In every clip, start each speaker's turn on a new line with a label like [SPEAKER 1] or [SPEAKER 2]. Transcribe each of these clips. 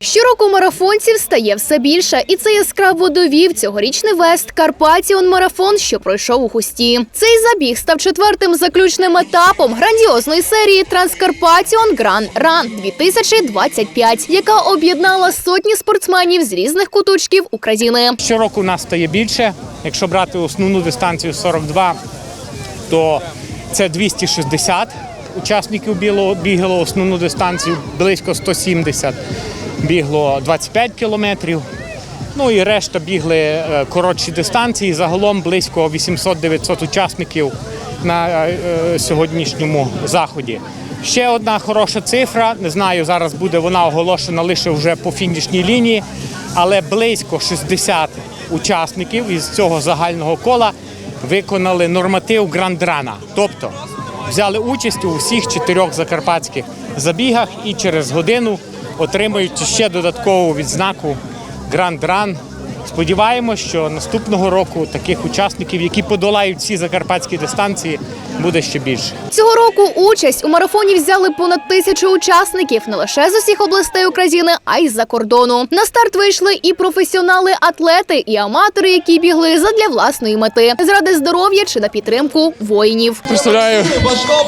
[SPEAKER 1] Щороку марафонців стає все більше, і це яскраво довів цьогорічний вест Карпатіон марафон, що пройшов у хусті. Цей забіг став четвертим заключним етапом грандіозної серії Транскарпатіон Гран Ран 2025, яка об'єднала сотні спортсменів з різних куточків України.
[SPEAKER 2] Щороку нас стає більше. Якщо брати основну дистанцію 42, то це 260 учасників біло- бігало основну дистанцію, близько 170 бігло 25 кілометрів. Ну і решта бігли е, коротші дистанції. Загалом близько 800-900 учасників на е, е, сьогоднішньому заході. Ще одна хороша цифра. Не знаю, зараз буде вона оголошена лише вже по фінішній лінії, але близько 60 учасників із цього загального кола виконали норматив грандрана. Тобто взяли участь у всіх чотирьох закарпатських забігах і через годину отримають ще додаткову відзнаку Гранд Ран. Сподіваємось, що наступного року таких учасників, які подолають всі закарпатські дистанції, буде ще більше.
[SPEAKER 1] Цього року участь у марафоні взяли понад тисячу учасників не лише з усіх областей України, а й з-за кордону. На старт вийшли і професіонали, атлети, і аматори, які бігли задля власної мети заради здоров'я чи на підтримку воїнів.
[SPEAKER 3] Представляю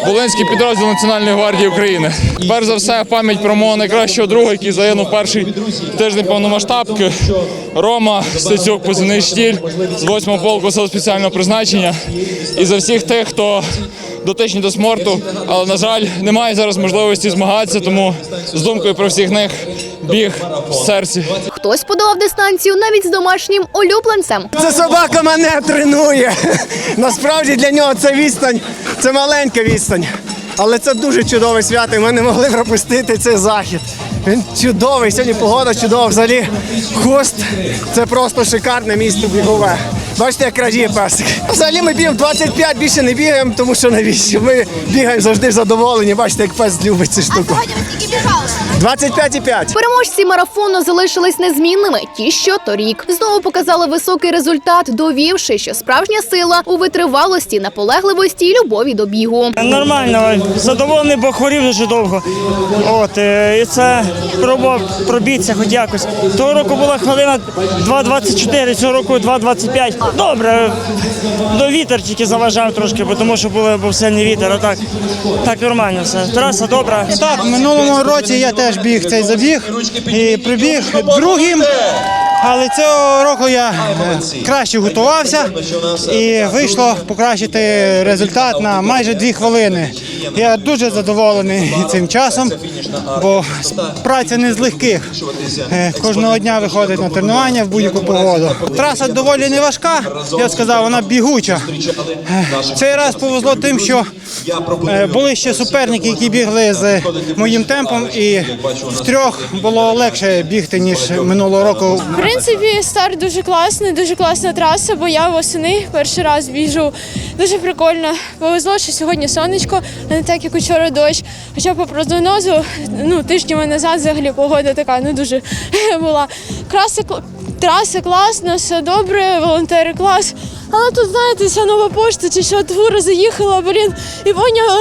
[SPEAKER 3] Волинський підрозділ Національної гвардії України. Перш за все, пам'ять про мого найкращого друга, який загинув перший тиждень повномасштабки. Рома Стецюк, позивний штіль з 8-го полку сил спеціального призначення. І за всіх тих, хто дотичні до сморту, але на жаль, немає зараз можливості змагатися, тому з думкою про всіх них біг в серці.
[SPEAKER 1] Хтось подолав дистанцію навіть з домашнім улюбленцем.
[SPEAKER 4] Це собака мене тренує. Насправді для нього це відстань, це маленька відстань. Але це дуже чудове свято, і ми не могли пропустити цей захід. Він чудовий, сьогодні погода чудова. Взагалі хуст це просто шикарне місто бігове. Бачите, як радіє песик. Взагалі ми бігаємо 25, більше не бігаємо, тому що навіщо? Ми бігаємо завжди задоволені. Бачите, як пес любить цю штуку. 25,5.
[SPEAKER 1] Переможці марафону залишились незмінними. Ті, що торік знову показали високий результат, довівши, що справжня сила у витривалості, наполегливості і любові до бігу.
[SPEAKER 5] Нормально, задоволений, бо хворів дуже довго. От, е, і це пробував пробитися хоч якось. Того року була хвилина 2.24, цього року 2.25. Добре, до вітер тільки заважав трошки, бо тому що було, був сильний вітер, а так, так нормально все. Траса добра.
[SPEAKER 6] Так, в минулому році я теж біг цей забіг і прибіг другим. Але цього року я е, краще готувався і вийшло покращити результат на майже дві хвилини. Я дуже задоволений цим часом, бо праця не з легких. Е, Кожного дня виходить на тренування в будь-яку погоду. Траса доволі не важка, я сказав, вона бігуча. Цей раз повезло тим, що е, були ще суперники, які бігли з моїм темпом, і в трьох було легше бігти ніж минулого року.
[SPEAKER 7] В принципі, старт дуже класний, дуже класна траса, бо я восени перший раз біжу. Дуже прикольно. Повезло, що сьогодні сонечко, а не так, як учора дощ. Хоча по прогнозу, ну, тижнями назад взагалі погода така не дуже була. Краси, траса класна, все добре, волонтери клас. Але тут, знаєте, ця нова пошта чи що твура заїхала, блін, і поняла,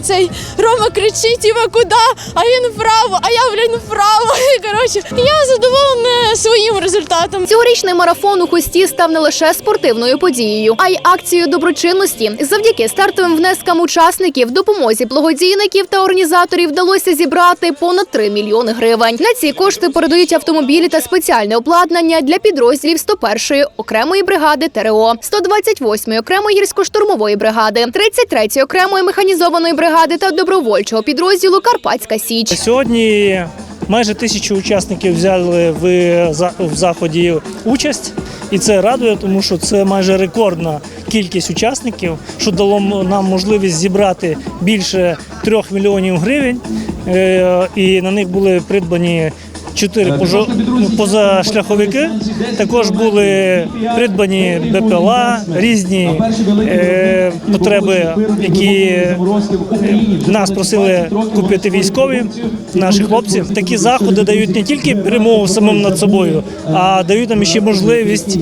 [SPEAKER 7] цей Рома кричить, Іва, куди? А він вправо, а я, блін, вправо. Коротше, я задоволена своїм результатом.
[SPEAKER 1] Цьогорічний марафон у хусті став не лише спортивною подією, а й акцією доброчинності. Завдяки стартовим внескам учасників, допомозі благодійників та організаторів вдалося зібрати понад 3 мільйони гривень. На ці кошти передають автомобілі та спеціальне обладнання для підрозділів 101-ї окремої бригади ТРО, 128-ї окремої гірсько-штурмової бригади, 33-ї окремої механізованої бригади та добровольчого підрозділу Карпатська Січ.
[SPEAKER 5] Сьогодні майже тисячу учасників взяли в заході участь. І це радує, тому що це майже рекордна кількість учасників, що дало нам можливість зібрати більше трьох мільйонів гривень. Е, І на них були придбані чотири пожо- позашляховики. Також були придбані БПЛА, різні е, потреби, які е, нас просили купити військові, наші хлопці. Такі заходи дають не тільки перемогу самим над собою, а дають нам ще можливість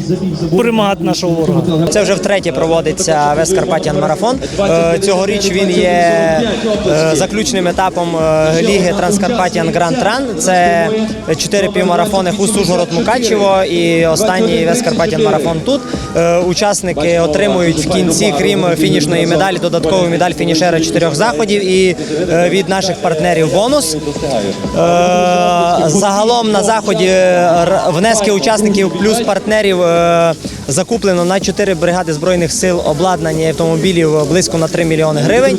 [SPEAKER 5] перемагати нашого ворога.
[SPEAKER 8] Це вже втретє проводиться Вест Карпатіан марафон. Е, Цьогоріч він є е, заключним етапом е, ліги Транскарпатіан Гранд Ран. Це чотири півмарафони у Ужгород Мукачево і останній весь Карпатін марафон тут. Е, Учасники отримують в кінці, крім фінішної медалі, додаткову медаль фінішера чотирьох заходів і е, від наших партнерів бонус. Е, Загалом на заході внески учасників плюс партнерів закуплено на 4 бригади збройних сил обладнання автомобілів близько на 3 мільйони гривень.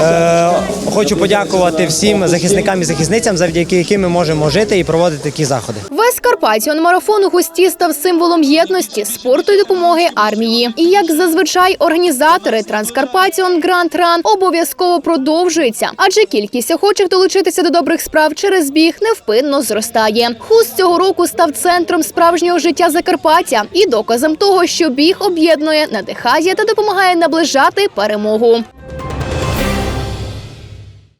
[SPEAKER 8] Е, Хочу подякувати всім захисникам і захисницям, завдяки яким ми можемо жити і проводити такі заходи.
[SPEAKER 1] Весь Карпатіон марафон у густі став символом єдності, спорту і допомоги армії. І як зазвичай організатори Транскарпатіон Гранд Ран обов'язково продовжуються, адже кількість охочих долучитися до добрих справ через біг невпинно зростає. Хуст цього року став центром справжнього життя Закарпаття і доказом того, що біг об'єднує, надихає та допомагає наближати перемогу.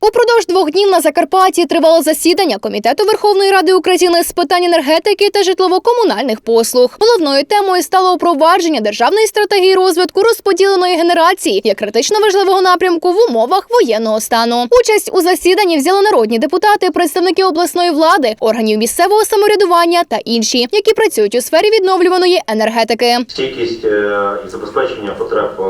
[SPEAKER 1] Упродовж двох днів на Закарпатті тривало засідання Комітету Верховної Ради України з питань енергетики та житлово-комунальних послуг. Головною темою стало упровадження державної стратегії розвитку розподіленої генерації як критично важливого напрямку в умовах воєнного стану. Участь у засіданні взяли народні депутати, представники обласної влади, органів місцевого самоврядування та інші, які працюють у сфері відновлюваної енергетики.
[SPEAKER 9] стійкість е, забезпечення потреб е,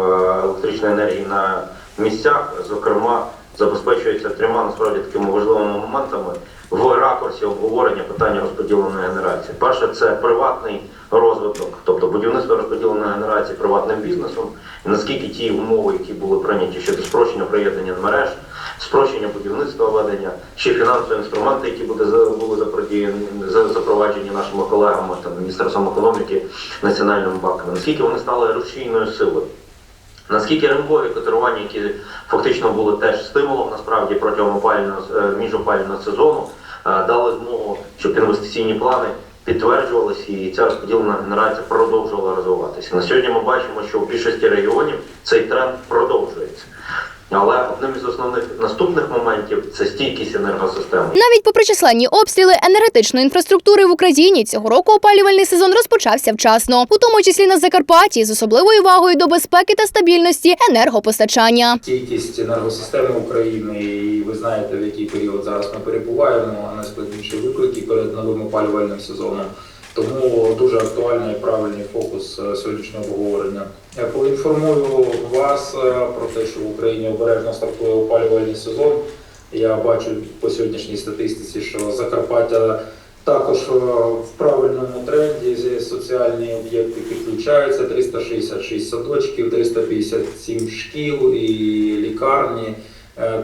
[SPEAKER 9] електричної енергії на місцях, зокрема, забезпечується трьома насправді такими важливими моментами в ракурсі обговорення питання розподіленої генерації. Перше це приватний розвиток, тобто будівництво розподіленої генерації приватним бізнесом, і наскільки ті умови, які були прийняті щодо спрощення приєднання мереж, спрощення будівництва ведення, чи фінансові інструменти, які були запроваджені нашими колегами там міністерством економіки, національним банком, наскільки вони стали рушійною силою. Наскільки ринкові котирування, які фактично були теж стимулом насправді протягом опального міжопального сезону, е, дали змогу, щоб інвестиційні плани підтверджувалися і ця розподілена генерація продовжувала розвиватися. На сьогодні ми бачимо, що в більшості регіонів цей тренд продовжується. Але одним із основних наступних моментів це стійкість енергосистеми.
[SPEAKER 1] Навіть попри численні обстріли енергетичної інфраструктури в Україні цього року опалювальний сезон розпочався вчасно, у тому числі на Закарпатті, з особливою увагою до безпеки та стабільності енергопостачання.
[SPEAKER 10] стійкість енергосистеми України, і ви знаєте, в який період зараз ми перебуваємо, найскладніші виклики перед новим опалювальним сезоном. Тому дуже актуальний і правильний фокус е, сьогоднішнього обговорення. Я поінформую вас е, про те, що в Україні обережно стартує опалювальний сезон. Я бачу по сьогоднішній статистиці, що Закарпаття також е, в правильному тренді. Зі- Соціальні об'єкти підключаються 366 садочків, 357 шкіл і лікарні.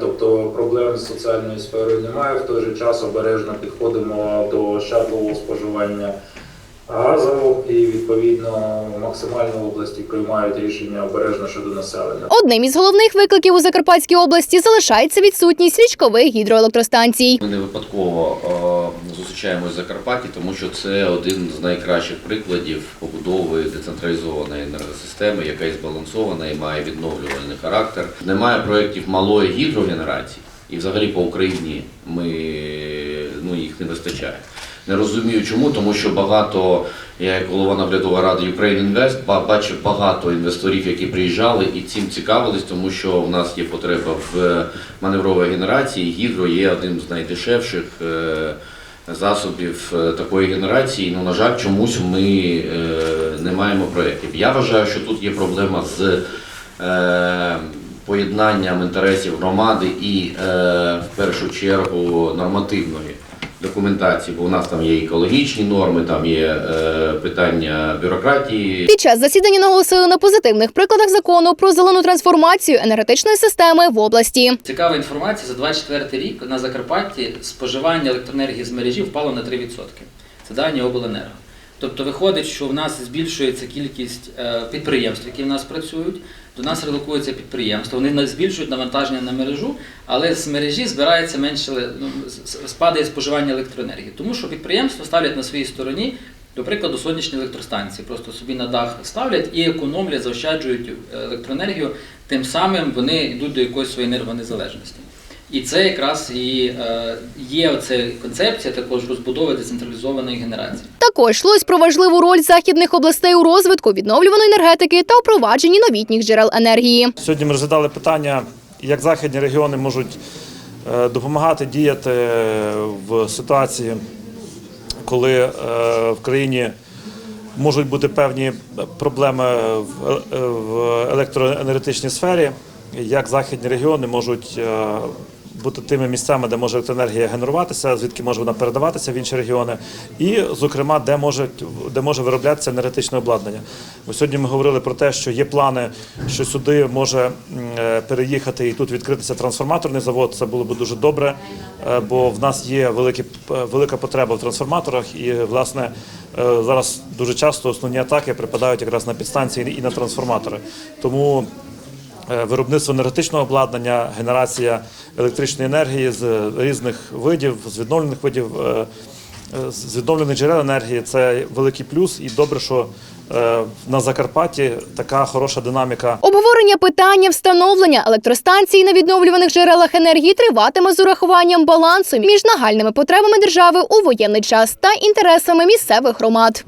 [SPEAKER 10] Тобто проблем з соціальною сферою немає. В той же час обережно підходимо до щадливого споживання газу і відповідно максимально в області приймають рішення обережно щодо населення.
[SPEAKER 1] Одним із головних викликів у Закарпатській області залишається відсутність річкових гідроелектростанцій.
[SPEAKER 11] Ми не випадково е, зустрічаємось в Закарпатті, тому що це один з найкращих прикладів побудови децентралізованої енергосистеми, яка і збалансована і має відновлювальний характер. Немає проєктів малої гідрогенерації, і взагалі по Україні ми ну, їх не вистачає. Не розумію чому, тому що багато, я як голова наглядової ради Ukraine ба- бачив багато інвесторів, які приїжджали і цим цікавились, тому що у нас є потреба в маневровій генерації. Гідро є одним з найдешевших е, засобів е, такої генерації. Ну, на жаль, чомусь ми е, не маємо проєктів. Я вважаю, що тут є проблема з е, поєднанням інтересів громади і е, в першу чергу нормативної документації, бо у нас там є екологічні норми, там є е, питання бюрократії.
[SPEAKER 1] Під час засідання наголосили на позитивних прикладах закону про зелену трансформацію енергетичної системи в області.
[SPEAKER 12] Цікава інформація, за 24 рік на Закарпатті споживання електроенергії з мережі впало на 3%. Це дані обленерго. Тобто виходить, що в нас збільшується кількість е, підприємств, які в нас працюють. До нас релокуються підприємства, вони збільшують навантаження на мережу, але з мережі збирається менше ну, спадає споживання електроенергії. Тому що підприємства ставлять на своїй стороні, до прикладу, сонячні електростанції. Просто собі на дах ставлять і економлять, заощаджують е, електроенергію. Тим самим вони йдуть до якоїсь своєї енергонезалежності. І це якраз і е, є оця концепція також розбудови децентралізованої генерації.
[SPEAKER 1] Також йшлось про важливу роль західних областей у розвитку відновлюваної енергетики та впровадженні новітніх джерел енергії.
[SPEAKER 13] Сьогодні ми розглядали питання, як західні регіони можуть е, допомагати діяти в ситуації коли е, в країні можуть бути певні проблеми в, е, електроенергетичній сфері, як західні регіони можуть е, бути тими місцями, де може електроенергія генеруватися, звідки може вона передаватися в інші регіони, і, зокрема, де може, де може вироблятися енергетичне обладнання. Бо сьогодні ми говорили про те, що є плани, що сюди може е, переїхати і тут відкритися трансформаторний завод. Це було б дуже добре, е, бо в нас є великі, п- велика потреба в трансформаторах, і власне е, зараз дуже часто основні атаки припадають якраз на підстанції і на трансформатори. Тому Е, виробництво енергетичного обладнання, генерація електричної енергії з різних видів, з відновлених видів, е, е, з відновлених джерел енергії це великий плюс, і добре, що е, на Закарпатті така хороша динаміка
[SPEAKER 1] Обговорення питання встановлення електростанцій на відновлюваних джерелах енергії триватиме з урахуванням балансу між нагальними потребами держави у воєнний час та інтересами місцевих громад.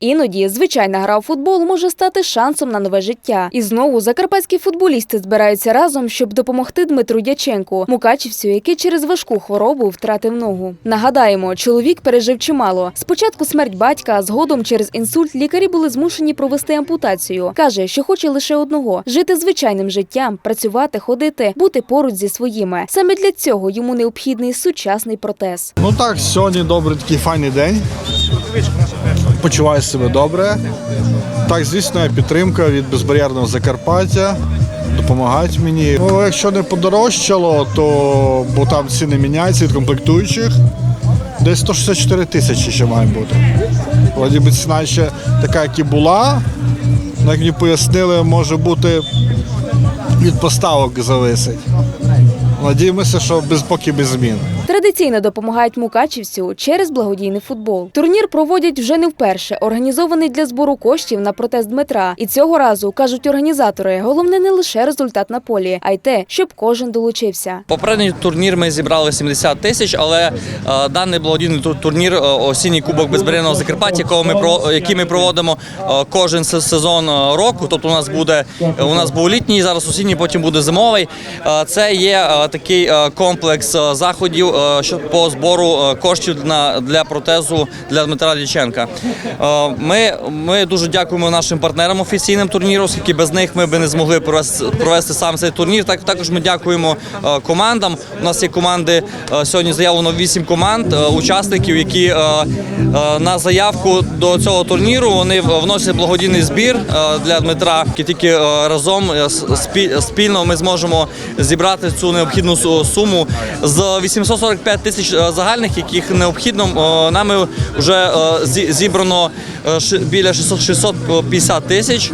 [SPEAKER 14] Іноді звичайна гра у футбол може стати шансом на нове життя. І знову закарпатські футболісти збираються разом, щоб допомогти Дмитру Дяченку, мукачівцю, який через важку хворобу втратив ногу. Нагадаємо, чоловік пережив чимало. Спочатку смерть батька, а згодом через інсульт лікарі були змушені провести ампутацію. каже, що хоче лише одного жити звичайним життям, працювати, ходити, бути поруч зі своїми. Саме для цього йому необхідний сучасний протез.
[SPEAKER 15] Ну так, сьогодні добрий такий файний день. Почуваю себе добре. Так, звісно, є підтримка від безбар'єрного Закарпаття. Допомагають мені. Ну, якщо не подорожчало, то бо там ціни міняються від комплектуючих. Десь 164 тисячі ще має бути. Вроді би ціна ще така, як і була. Ну, Як мені пояснили, може бути від поставок зависить. Надіємося, що без поки без змін.
[SPEAKER 14] Традиційно допомагають мукачівцю через благодійний футбол. Турнір проводять вже не вперше, організований для збору коштів на протест Дмитра. І цього разу кажуть організатори, головне не лише результат на полі, а й те, щоб кожен долучився.
[SPEAKER 16] Попередній турнір ми зібрали 70 тисяч, але е, даний благодійний турнір е, осінній кубок безбар'єрного Закарпаття, якого ми про який ми проводимо е, кожен сезон е, року. Тобто у нас буде у нас був літній, зараз осінній, потім буде зимовий. Е, Це є е, такий е, комплекс е, заходів е, по збору коштів для протезу для Дмитра Дяченка. Е, Ми, ми дуже дякуємо нашим партнерам офіційним турніру, оскільки без них ми би не змогли провести, провести сам цей турнір. Так також ми дякуємо командам. У нас є команди сьогодні. Заявлено 8 команд учасників, які на заявку до цього турніру вони вносять благодійний збір для Дмитра. Тільки разом спільно ми зможемо зібрати цю необхідну су- суму з 845 тисяч е, загальних, яких необхідно е, нами вже е, зібрано біля 600 650 тисяч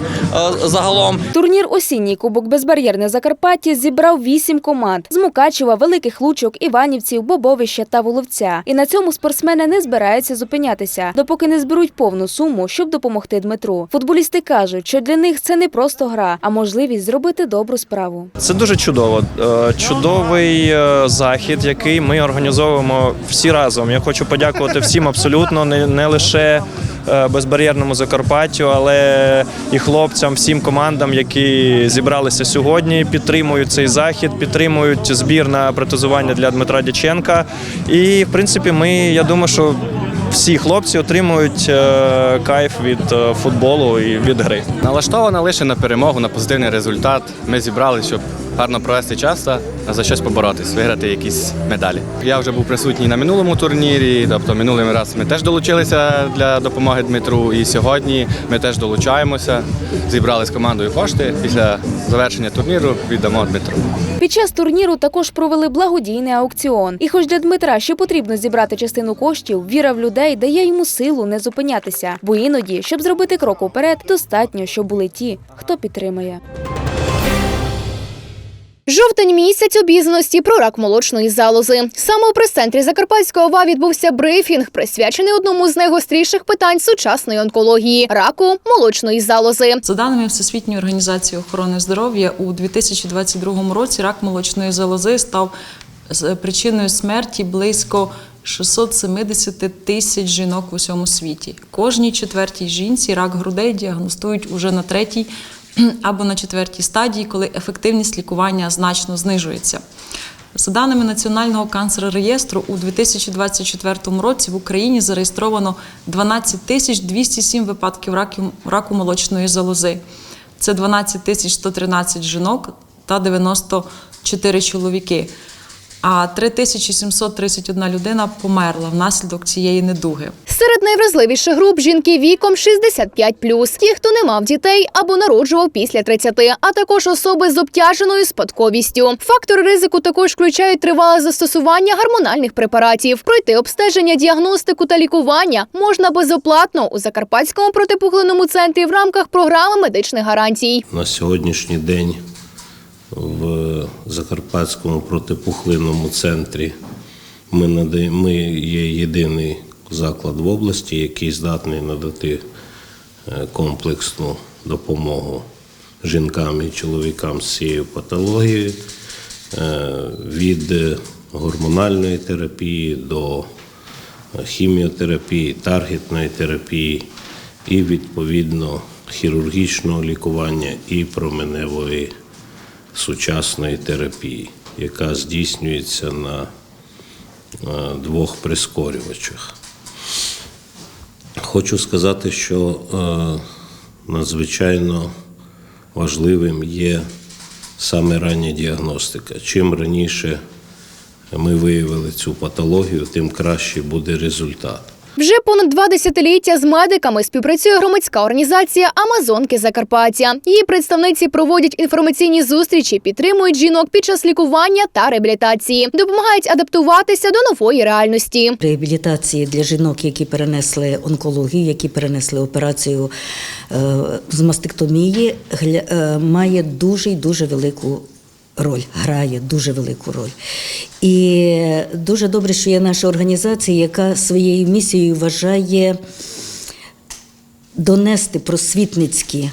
[SPEAKER 16] загалом.
[SPEAKER 14] Турнір осінній кубок безбар'єрне Закарпаття зібрав вісім команд з Мукачева, Великих Лучок, Іванівців, Бобовища та Воловця. І на цьому спортсмени не збираються зупинятися, допоки не зберуть повну суму, щоб допомогти Дмитру. Футболісти кажуть, що для них це не просто гра, а можливість зробити добру справу.
[SPEAKER 17] Це дуже чудово. Е, Чудовий е, захід, який ми організовуємо всі разом. Я хочу подякувати всім абсолютно, не, не лише е, безбар'єрному Закарпаттю, але і хлопцям, всім командам, які зібралися сьогодні, підтримують цей захід, підтримують збір на протезування для Дмитра Дяченка. І в принципі, ми я думаю, що всі хлопці отримують е, кайф від футболу і від гри.
[SPEAKER 18] Налаштована лише на перемогу, на позитивний результат. Ми зібрали, щоб гарно провести час та за щось поборотись, виграти якісь медалі. Я вже був присутній на минулому турнірі, тобто минулий раз ми теж долучилися для допомоги Дмитру. І сьогодні ми теж долучаємося. Зібрали з командою кошти. Після завершення турніру віддамо Дмитру.
[SPEAKER 14] Під час турніру також провели благодійний аукціон. І хоч для Дмитра ще потрібно зібрати частину коштів, віра в людей дає йому силу не зупинятися. Бо іноді, щоб зробити крок уперед, достатньо, щоб були ті, хто підтримує.
[SPEAKER 1] Жовтень місяць обізнаності про рак молочної залози. Саме у прес-центрі Закарпатського ОВА відбувся брифінг, присвячений одному з найгостріших питань сучасної онкології раку молочної залози.
[SPEAKER 19] За даними Всесвітньої організації охорони здоров'я, у 2022 році рак молочної залози став причиною смерті близько 670 тисяч жінок в усьому світі. Кожній четвертій жінці рак грудей діагностують уже на третій або на четвертій стадії, коли ефективність лікування значно знижується. За даними Національного канцерореєстру, у 2024 році в Україні зареєстровано 12 тисяч 207 випадків раку, раку молочної залози. Це 12 тисяч 113 жінок та 94 чоловіки. А 3731 людина померла внаслідок цієї недуги.
[SPEAKER 1] Серед найвразливіших груп жінки віком 65+, ті, хто не мав дітей або народжував після 30, а також особи з обтяженою спадковістю. Фактори ризику також включають тривале застосування гормональних препаратів. Пройти обстеження, діагностику та лікування можна безоплатно у Закарпатському протипухлинному центрі в рамках програми медичних гарантій.
[SPEAKER 20] На сьогоднішній день в Закарпатському протипухлинному центрі. Ми, ми є єдиний заклад в області, який здатний надати е, комплексну допомогу жінкам і чоловікам з цією патологією е, від е, гормональної терапії до хіміотерапії, таргетної терапії і відповідно хірургічного лікування і променевої сучасної терапії, яка здійснюється на е, двох прискорювачах. Хочу сказати, що е, надзвичайно важливим є саме рання діагностика. Чим раніше ми виявили цю патологію, тим краще буде результат.
[SPEAKER 1] Вже понад два десятиліття з медиками співпрацює громадська організація Амазонки Закарпаття. Її представниці проводять інформаційні зустрічі, підтримують жінок під час лікування та реабілітації, допомагають адаптуватися до нової реальності.
[SPEAKER 21] реабілітації для жінок, які перенесли онкологію, які перенесли операцію е, з мастектомії, е, має дуже й дуже велику роль, грає дуже велику роль. І дуже добре, що є наша організація, яка своєю місією вважає донести просвітницькі.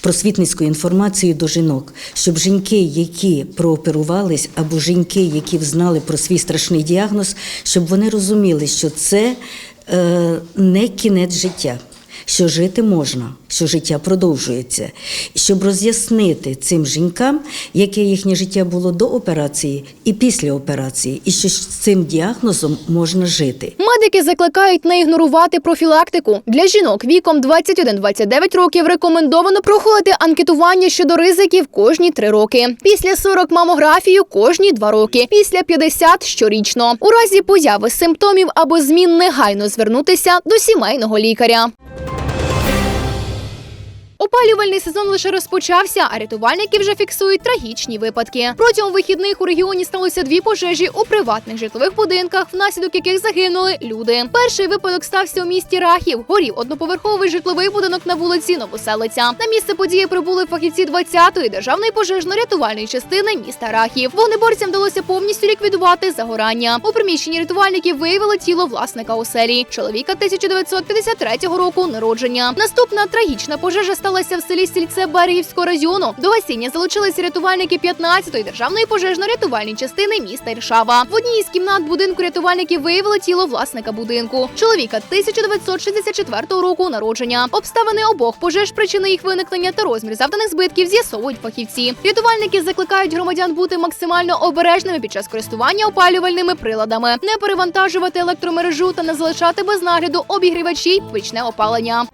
[SPEAKER 21] Просвітницьку інформацію до жінок, щоб жінки, які прооперувались, або жінки, які взнали про свій страшний діагноз, щоб вони розуміли, що це е, не кінець життя, що жити можна, що життя продовжується, щоб роз'яснити цим жінкам, яке їхнє життя було до операції і після операції, і що з цим діагнозом можна жити.
[SPEAKER 1] Медики закликають не ігнорувати профілактику. Для жінок віком 21-29 років рекомендовано проходити анкетування щодо ризиків кожні 3 роки. Після 40 мамографію кожні 2 роки. Після 50 щорічно. У разі появи симптомів або змін негайно звернутися до сімейного лікаря. Опалювальний сезон лише розпочався, а рятувальники вже фіксують трагічні випадки. Протягом вихідних у регіоні сталося дві пожежі у приватних житлових будинках, внаслідок яких загинули люди. Перший випадок стався у місті Рахів. Горів одноповерховий житловий будинок на вулиці Новоселиця. На місце події прибули фахівці 20-ї державної пожежно-рятувальної частини міста Рахів. Вогнеборцям вдалося повністю ліквідувати загорання. У приміщенні рятувальників виявили тіло власника оселі, чоловіка 1953 року народження. Наступна трагічна пожежа сталася в селі Сільце Бариївського району. До гасіння залучилися рятувальники 15-ї державної пожежно-рятувальної частини міста Іршава. В одній із кімнат будинку рятувальники виявили тіло власника будинку, чоловіка 1964 року народження. Обставини обох пожеж, причини їх виникнення та розмір завданих збитків з'ясовують фахівці. Рятувальники закликають громадян бути максимально обережними під час користування опалювальними приладами, не перевантажувати електромережу та не залишати без нагляду обігрівачі пічне опалення.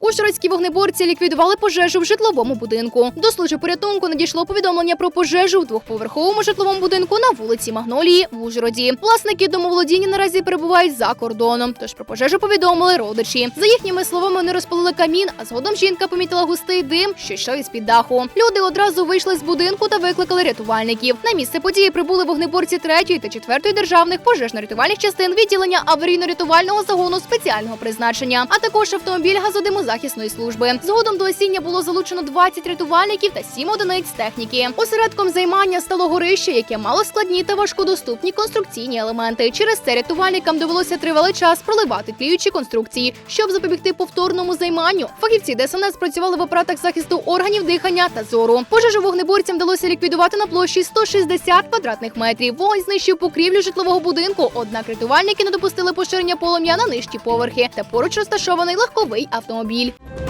[SPEAKER 1] Ужгородські вогнеборці ліквідували пожежу в житловому будинку. До служби порятунку надійшло повідомлення про пожежу в двохповерховому житловому будинку на вулиці Магнолії в Ужгороді. Власники домоволодіння наразі перебувають за кордоном. Тож про пожежу повідомили родичі. За їхніми словами, вони розпалили камін, а згодом жінка помітила густий дим, що йшов із під даху. Люди одразу вийшли з будинку та викликали рятувальників. На місце події прибули вогнеборці 3 та 4 державних пожежно-рятувальних частин відділення аварійно-рятувального загону спеціального призначення, а також автомобіль газодимозахисної служби. Згодом до осіння було залучено 20 рятувальників та 7 одиниць техніки. Осередком займання стало горище, яке мало складні та важкодоступні конструкційні елементи. Через це рятувальникам довелося тривалий час проливати тліючі конструкції, щоб запобігти повторному займанню. Фахівці ДСНС працювали в апаратах захисту органів дихання та зору. Пожежу вогнеборцям вдалося ліквідувати на площі 160 квадратних метрів. Вогонь знищив покрівлю житлового будинку. Однак рятувальники не допустили поширення полум'я на нижчі поверхи та поруч розташований легковий автомобіль. Поліція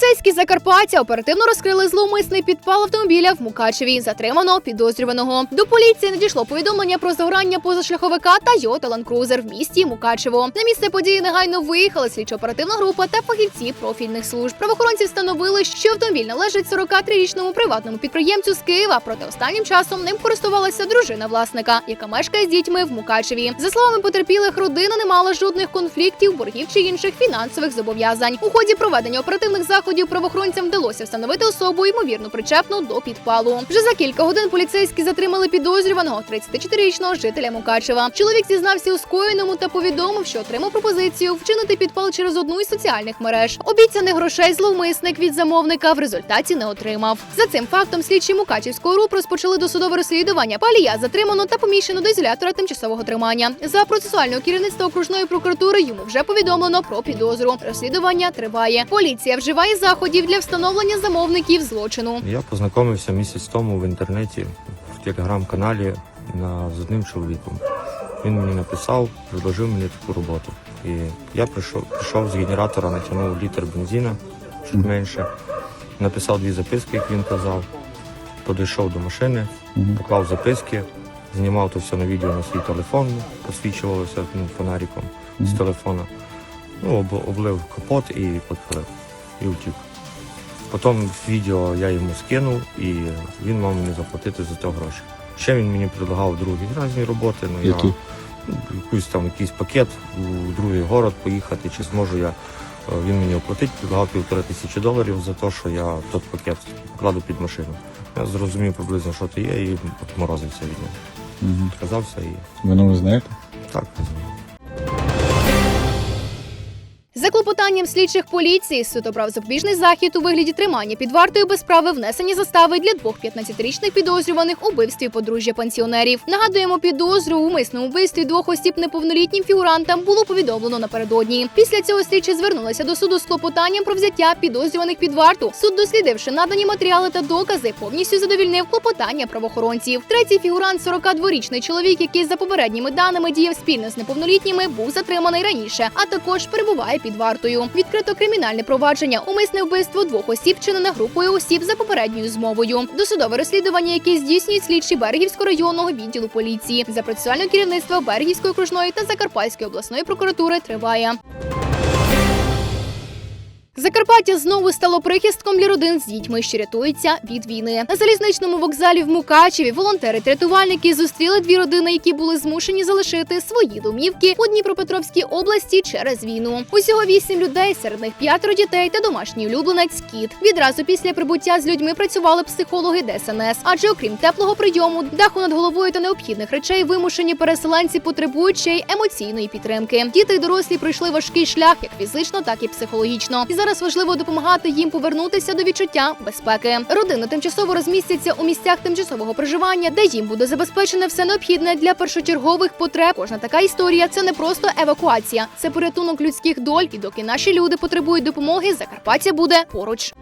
[SPEAKER 1] Поліцейські Закарпаття оперативно розкрили зловмисний підпал автомобіля в Мукачеві. Затримано підозрюваного. До поліції надійшло повідомлення про загорання позашляховика та Toyota Land в місті Мукачево. На місце події негайно виїхала слідчо-оперативна група та фахівці профільних служб. Правоохоронці встановили, що автомобіль належить 43-річному приватному підприємцю з Києва. Проте останнім часом ним користувалася дружина власника, яка мешкає з дітьми в Мукачеві. За словами потерпілих, родина не мала жодних конфліктів, боргів чи інших фінансових зобов'язань. У ході проведення оперативних заходів правоохоронцям вдалося встановити особу ймовірно причепну до підпалу. Вже за кілька годин поліцейські затримали підозрюваного 34-річного жителя Мукачева. Чоловік зізнався у скоєному та повідомив, що отримав пропозицію вчинити підпал через одну із соціальних мереж. Обіцяних грошей зловмисник від замовника в результаті не отримав. За цим фактом слідчі Мукачівського РУП розпочали досудове розслідування. Палія затримано та поміщено до ізолятора тимчасового тримання. За процесуального керівництва окружної прокуратури йому вже повідомлено про підозру. Розслідування триває. Поліція вживає заходів для встановлення замовників злочину.
[SPEAKER 22] Я познайомився місяць тому в інтернеті в телеграм-каналі з одним чоловіком. Він мені написав, предложив мені таку роботу. І я прийшов, прийшов з генератора, натягнув літр бензина, чуть менше, написав дві записки, як він казав. Підійшов до машини, поклав записки, знімав то все на відео на свій телефон, посвічувалося ну, фонариком з телефона. Ну, облив капот і підпалив. І утік. Потім відео я йому скинув і він мав мені заплатити за це гроші. Ще він мені предлагав другі різні роботи. Ну, я,
[SPEAKER 23] Які?
[SPEAKER 22] якусь там якийсь пакет у другий город поїхати, чи зможу я. е, Він мені оплатить, предлагав півтори тисячі доларів за те, що я той пакет покладу під машину. Я зрозумів приблизно, що це є, і отморозився від нього.
[SPEAKER 23] Угу.
[SPEAKER 22] Сказався і
[SPEAKER 23] Ви нову знаєте?
[SPEAKER 22] так.
[SPEAKER 1] За клопотанням слідчих поліції суд обрав запобіжний захід у вигляді тримання під вартою без права внесення застави для двох 15-річних підозрюваних у вбивстві подружжя пенсіонерів. Нагадуємо, підозру у умисному вбивстві двох осіб неповнолітнім фігурантам було повідомлено напередодні. Після цього слідчі звернулися до суду з клопотанням про взяття підозрюваних під варту. Суд, дослідивши надані матеріали та докази, повністю задовільнив клопотання правоохоронців. Третій фігурант, 42-річний чоловік, який за попередніми даними діяв спільно з неповнолітніми, був затриманий раніше, а також перебуває під вартою. Відкрито кримінальне провадження умисне вбивство двох осіб, чинене групою осіб за попередньою змовою. Досудове розслідування, яке здійснюють слідчі Бергівського районного відділу поліції за процесуального керівництва Бергівської окружної та Закарпатської обласної прокуратури триває. Закарпаття знову стало прихистком для родин з дітьми, що рятуються від війни. На залізничному вокзалі в Мукачеві волонтери-рятувальники зустріли дві родини, які були змушені залишити свої домівки у Дніпропетровській області через війну. Усього вісім людей, серед них п'ятеро дітей та домашній улюбленець кіт. Відразу після прибуття з людьми працювали психологи ДСНС, адже окрім теплого прийому, даху над головою та необхідних речей, вимушені переселенці потребують ще й емоційної підтримки. Діти й дорослі пройшли важкий шлях, як фізично, так і психологічно. І зараз важливо допомагати їм повернутися до відчуття безпеки. Родини тимчасово розмістяться у місцях тимчасового проживання, де їм буде забезпечене все необхідне для першочергових потреб. Кожна така історія це не просто евакуація, це порятунок людських доль. І доки наші люди потребують допомоги, Закарпаття буде поруч.